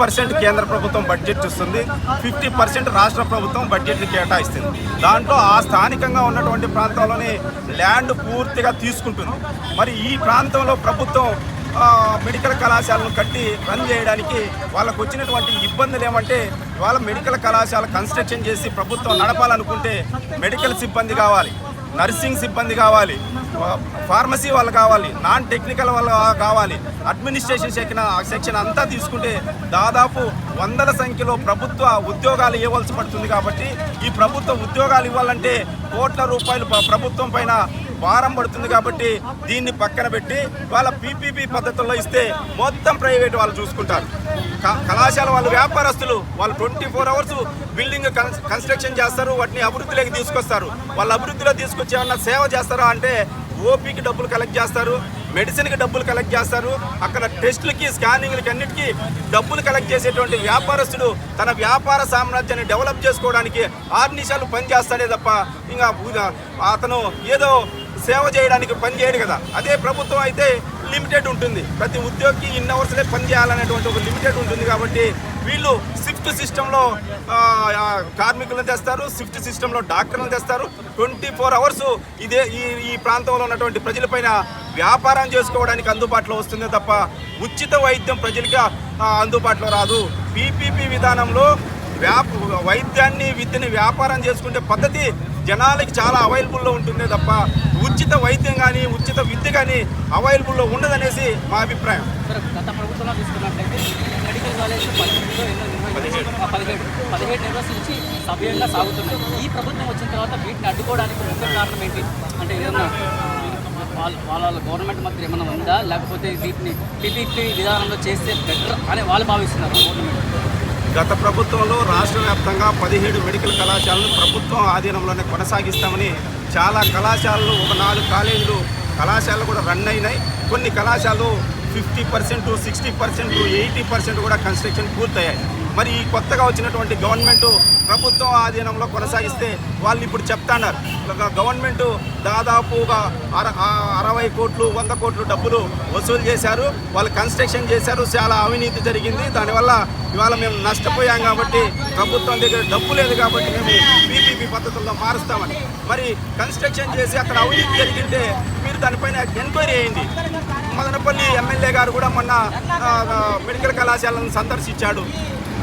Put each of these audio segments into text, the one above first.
Percent కేంద్ర ప్రభుత్వం budget ఇస్తుంది ఫిఫ్టీ పర్సెంట్ రాష్ట్ర ప్రభుత్వం బడ్జెట్ని కేటాయిస్తుంది. దాంట్లో ఆ స్థానికంగా ఉన్నటువంటి ప్రాంతంలోని ల్యాండ్ పూర్తిగా తీసుకుంటుంది. మరి ఈ ప్రాంతంలో ప్రభుత్వం మెడికల్ కళాశాలను కట్టి రన్ చేయడానికి వాళ్ళకు వచ్చినటువంటి ఇబ్బందులు ఏమంటే వాళ్ళ మెడికల్ కళాశాల కన్స్ట్రక్షన్ చేసి ప్రభుత్వం నడపాలనుకుంటే మెడికల్ సిబ్బంది కావాలి. నర్సింగ్ సిబ్బంది కావాలి ఫార్మసీ వాళ్ళు కావాలి నాన్ టెక్నికల్ వాళ్ళు కావాలి అడ్మినిస్ట్రేషన్ సెక్షన్ సెక్షన్ అంతా తీసుకుంటే దాదాపు వందల సంఖ్యలో ప్రభుత్వ ఉద్యోగాలు ఇవ్వవలసి పడుతుంది కాబట్టి ఈ ప్రభుత్వ ఉద్యోగాలు ఇవ్వాలంటే కోట్ల రూపాయలు ప్రభుత్వం పైన భారం పడుతుంది కాబట్టి దీన్ని పక్కన పెట్టి వాళ్ళ పీపీపీ పద్ధతుల్లో ఇస్తే మొత్తం ప్రైవేట్ వాళ్ళు చూసుకుంటారు. కళాశాల వాళ్ళు వ్యాపారస్తులు వాళ్ళు twenty four hours building construction చేస్తారు వాటిని అభివృద్ధిలోకి తీసుకొస్తారు. వాళ్ళ అభివృద్ధిలో తీసుకొచ్చి ఏమన్నా సేవ చేస్తారా అంటే ఓపీకి డబ్బులు కలెక్ట్ చేస్తారు మెడిసిన్కి డబ్బులు కలెక్ట్ చేస్తారు అక్కడ టెస్టులకి స్కానింగ్లకి అన్నిటికీ డబ్బులు కలెక్ట్ చేసేటువంటి వ్యాపారస్తుడు తన వ్యాపార సామ్రాజ్యాన్ని డెవలప్ చేసుకోవడానికి ఆరు నిమిషాలు పనిచేస్తాడే తప్ప ఇంకా అతను ఏదో సేవ చేయడానికి పని చేయడు కదా. అదే ప్రభుత్వం అయితే లిమిటెడ్ ఉంటుంది. ప్రతి ఉద్యోగికి ఇన్ అవర్స్లే పని చేయాలనేటువంటి ఒక లిమిటెడ్ ఉంటుంది కాబట్టి వీళ్ళు షిఫ్ట్ సిస్టంలో కార్మికులను తెస్తారు షిఫ్ట్ సిస్టంలో డాక్టర్లను తెస్తారు. ట్వంటీ ఫోర్ అవర్స్ ఇదే ఈ ఈ ప్రాంతంలో ఉన్నటువంటి ప్రజలపైన వ్యాపారం చేసుకోవడానికి అందుబాటులో వస్తుందే తప్ప ఉచిత వైద్యం ప్రజలకి అందుబాటులో రాదు. పీపీపీ విధానంలో వ్యాప వైద్యాన్ని విద్యని వ్యాపారం చేసుకునే పద్ధతి జనాలకి చాలా అవైలబుల్లో ఉంటుందే తప్ప ఉచిత వైద్యం కానీ ఉచిత విద్య కానీ అవైలబుల్లో ఉండదనేసి మా అభిప్రాయం. సార్ గత ప్రభుత్వంలో తీసుకున్నట్లయితే మెడికల్ కాలేజ్ పదిహేడు. నుంచి సవ్యంగా సాగుతున్నాయి. ఈ ప్రభుత్వం వచ్చిన తర్వాత వీటిని అడ్డుకోవడానికి ముఖ్య కారణం ఏంటి? అంటే ఏదన్నా వాళ్ళ గవర్నమెంట్ మధ్య ఏమైనా ఉందా? లేకపోతే వీటిని టీపీపీ విధానంలో చేస్తే బెటర్ అని వాళ్ళు భావిస్తున్నారు? గవర్నమెంట్ గత ప్రభుత్వంలో రాష్ట్ర వ్యాప్తంగా పదిహేడు మెడికల్ కళాశాలను ప్రభుత్వం ఆధీనంలోనే కొనసాగిస్తామని చాలా కళాశాలలు ఒక నాలుగు కాలేజీలు కళాశాలలు కూడా రన్ అయినాయి. కొన్ని కళాశాలలు fifty percent sixty percent eighty percent కూడా కన్స్ట్రక్షన్ పూర్తయ్యాయి. మరి ఈ కొత్తగా వచ్చినటువంటి గవర్నమెంట్ ప్రభుత్వం ఆధీనంలో కొనసాగిస్తే వాళ్ళు ఇప్పుడు చెప్తాన్నారు. ఒక గవర్నమెంట్ దాదాపుగా అర అరవై కోట్లు వంద కోట్లు డబ్బులు వసూలు చేశారు. వాళ్ళు కన్స్ట్రక్షన్ చేశారు. చాలా అవినీతి జరిగింది. దానివల్ల ఇవాళ మేము నష్టపోయాం కాబట్టి ప్రభుత్వం దగ్గర డబ్బు లేదు కాబట్టి మేము పీపీపీ పద్ధతుల్లో మారుస్తామని. మరి కన్స్ట్రక్షన్ చేసి అక్కడ అవినీతి జరిగింటే మీరు దానిపైన ఎంక్వైరీ అయింది మదనపల్లి ఎమ్మెల్యే గారు కూడా మొన్న మెడికల్ కళాశాలను సందర్శించాడు.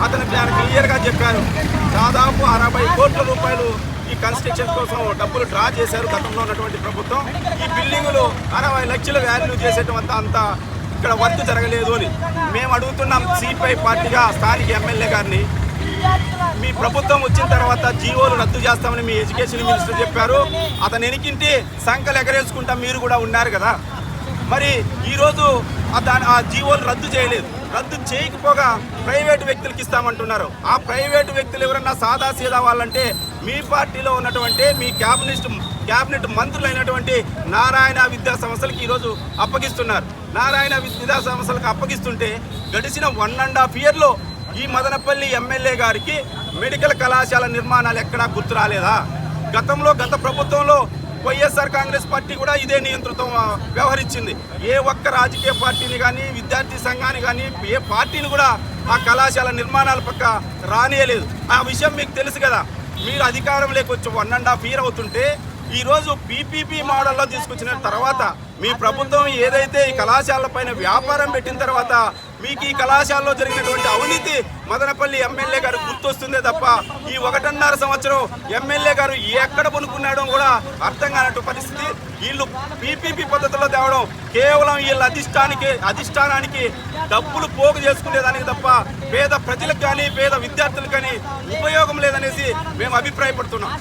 అతను దాని క్లియర్గా చెప్పారు. దాదాపు అరవై కోట్ల రూపాయలు ఈ కన్స్ట్రక్షన్ కోసం డబ్బులు డ్రా చేశారు గతంలో ఉన్నటువంటి ప్రభుత్వం. ఈ బిల్డింగులు అరవై లక్షల వాల్యూ చేసేటువంటి అంత ఇక్కడ వర్క్ జరగలేదు అని మేము అడుగుతున్నాం సిపిఐ పార్టీగా స్థానిక ఎమ్మెల్యే గారిని. మీ ప్రభుత్వం వచ్చిన తర్వాత జీవోలు రద్దు చేస్తామని మీ ఎడ్యుకేషన్ మినిస్టర్ చెప్పారు. అతను ఎనికింటి సంఖలు ఎగరేసుకుంటా మీరు కూడా ఉన్నారు కదా. మరి ఈరోజు దాని ఆ జీవోలు రద్దు చేయలేదు. రద్దు చేయకపోగా ప్రైవేటు వ్యక్తులకి ఇస్తామంటున్నారు. ఆ ప్రైవేటు వ్యక్తులు ఎవరన్నా సాదా సీదా వాళ్ళంటే మీ పార్టీలో ఉన్నటువంటి మీ క్యాబినెట్ క్యాబినెట్ మంత్రులైనటువంటి నారాయణ విద్యా సంస్థలకు ఈరోజు అప్పగిస్తున్నారు. నారాయణ విద్యా సంస్థలకు అప్పగిస్తుంటే గడిచిన వన్ అండ్ హాఫ్ ఇయర్లో ఈ మదనపల్లి ఎమ్మెల్యే గారికి మెడికల్ కళాశాల నిర్మాణాలు ఎక్కడా గుర్తు రాలేదా? గతంలో గత ప్రభుత్వంలో వైఎస్ఆర్ కాంగ్రెస్ పార్టీ కూడా ఇదే నియంతృత్వం వ్యవహరించింది. ఏ ఒక్క రాజకీయ పార్టీని కానీ విద్యార్థి సంఘాన్ని కానీ ఏ పార్టీని కూడా ఆ కళాశాల నిర్మాణాల పక్క రానియలేదు. ఆ విషయం మీకు తెలుసు కదా. మీరు అధికారం లేకొచ్చి వన్ అండ్ హాఫ్ ఇయర్ అవుతుంటే ఈరోజు పీపీపీ మోడల్లో తీసుకొచ్చిన తర్వాత మీ ప్రభుత్వం ఏదైతే ఈ కళాశాల పైన వ్యాపారం పెట్టిన తర్వాత మీకు ఈ కళాశాలలో జరిగినటువంటి అవినీతి మదనపల్లి ఎమ్మెల్యే గారు గుర్తొస్తుందే తప్ప ఈ ఒకటిన్నర సంవత్సరం ఎమ్మెల్యే గారు ఎక్కడ పనుకున్నాడో కూడా అర్థం కానట్టు పరిస్థితి. వీళ్ళు పీపీపీ పద్ధతిలో తేవడం కేవలం వీళ్ళ అధిష్టానికి అధిష్టానానికి డబ్బులు పోగు చేసుకునేదానికి తప్ప పేద ప్రజలకు కానీ పేద విద్యార్థులకు కానీ ఉపయోగం లేదనేసి మేము అభిప్రాయపడుతున్నాం.